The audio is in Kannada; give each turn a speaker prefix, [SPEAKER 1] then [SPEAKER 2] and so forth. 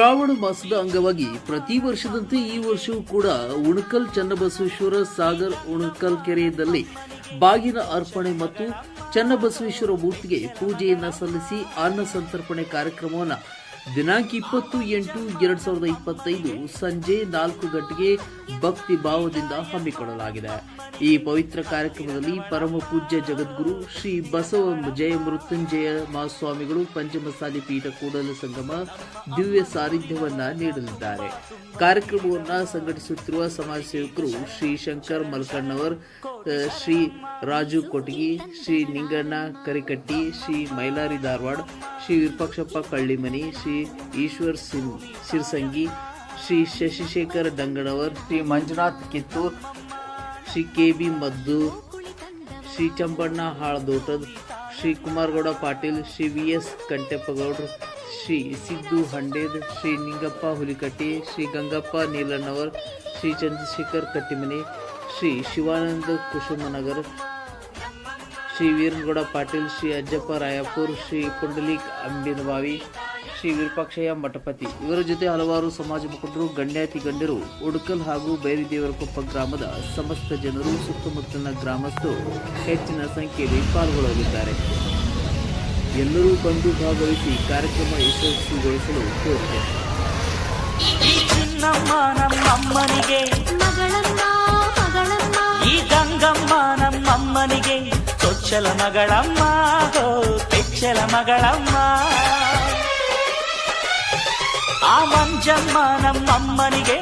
[SPEAKER 1] ಶ್ರಾವಣ ಮಾಸದ ಅಂಗವಾಗಿ ಪ್ರತಿ ವರ್ಷದಂತೆ ಈ ವರ್ಷವೂ ಕೂಡ ಉಣಕಲ್ ಚನ್ನಬಸವೇಶ್ವರ ಸಾಗರ್ ಉಣಕಲ್ ಕೆರೆಯಲ್ಲಿ ಬಾಗಿನ ಅರ್ಪಣೆ ಮತ್ತು ಚನ್ನಬಸವೇಶ್ವರ ಮೂರ್ತಿಗೆ ಪೂಜೆಯನ್ನು ಸಲ್ಲಿಸಿ ಅನ್ನ ಸಂತರ್ಪಣೆ ಕಾರ್ಯಕ್ರಮವನ್ನು ದಿನಾಂಕ ಇಪ್ಪತ್ತು ಎಂಟು ಎರಡ್ ಸಾವಿರದ ಇಪ್ಪತ್ತೈದು ಸಂಜೆ ನಾಲ್ಕು ಗಂಟೆಗೆ ಭಕ್ತಿ ಭಾವದಿಂದ ಹಮ್ಮಿಕೊಳ್ಳಲಾಗಿದೆ. ಈ ಪವಿತ್ರ ಕಾರ್ಯಕ್ರಮದಲ್ಲಿ ಪರಮ ಪೂಜ್ಯ ಜಗದ್ಗುರು ಶ್ರೀ ಬಸವ ಜಯ ಮೃತ್ಯುಂಜಯ ಮಹಾಸ್ವಾಮಿಗಳು ಪಂಚಮಸಾಲಿ ಪೀಠ ಕೂಡಲ ಸಂಗಮ ದಿವ್ಯ ಸಾನ್ನಿಧ್ಯವನ್ನ ನೀಡಲಿದ್ದಾರೆ. ಕಾರ್ಯಕ್ರಮವನ್ನು ಸಂಘಟಿಸುತ್ತಿರುವ ಸಮಾಜ ಸೇವಕರು ಶ್ರೀ ಶಂಕರ್ ಮಲ್ಕಣ್ಣವರ್ ಶ್ರೀ ರಾಜು ಕೊಟಗಿ ಶ್ರೀ ನಿಂಗಣ್ಣ ಕರಿಕಟ್ಟಿ, ಶ್ರೀ ಮೈಲಾರಿ ಧಾರವಾಡ, ಶ್ರೀ ವಿರೂಪಾಕ್ಷಪ್ಪ ಕಳ್ಳಿಮನಿ, ಶ್ರೀ ಈಶ್ವರ್ ಸಿನ್ Sirsangi, Shri Shashishekhar Danganavar Shri Manjunath Kittur, Shri K B Maddu, Shri Champanna Haladotad, Shri Kumaragouda Patil, Shri V S Kanteppagowdru, Shri Siddu Handed, Shri Ningappa Hulikatti, Shri Gangappa Nilannavar, Shri Chandrashekhar Kattimani, Shri Shivananda Kusumanagar, Shri Veeranagouda Patil, Shri Ajjappa Raypur, Shri Pundalik Ambinabavi Shri Virupakshayya Mathapati. ಇವರ ಜೊತೆ ಹಲವಾರು ಸಮಾಜ ಮುಖಂಡರು ಗಣ್ಯಾತಿ ಗಣ್ಯರು ಉಡುಕಲ್ ಹಾಗೂ ಬೈರಿದೇವರಕೊಪ್ಪ ಗ್ರಾಮದ ಸಮಸ್ತ ಜನರು ಸುತ್ತಮುತ್ತಲಿನ ಗ್ರಾಮಸ್ಥರು ಹೆಚ್ಚಿನ ಸಂಖ್ಯೆಯಲ್ಲಿ ಪಾಲ್ಗೊಳ್ಳಲಿದ್ದಾರೆ. ಎಲ್ಲರೂ ಬಂದು ಭಾಗವಹಿಸಿ ಕಾರ್ಯಕ್ರಮ ಯಶಸ್ವಿಗೊಳಿಸಲು ಕೋರಿದೆ.
[SPEAKER 2] ಈ ಚಿನ್ನಮ್ಮ ನಮ್ಮಮ್ಮನಿಗೆ
[SPEAKER 3] ಮಗಳಮ್ಮ ಮಗಳಮ್ಮ
[SPEAKER 2] ಈ ಗಂಗಮ್ಮ ನಮ್ಮಮ್ಮನಿಗೆ ಚೊಚ್ಚಲ ಮಗಳಮ್ಮ ಹೋ ತೆಚ್ಚಲ ಮಗಳಮ್ಮ.
[SPEAKER 3] ఆ మంచం
[SPEAKER 2] మనం నమ్మనిగే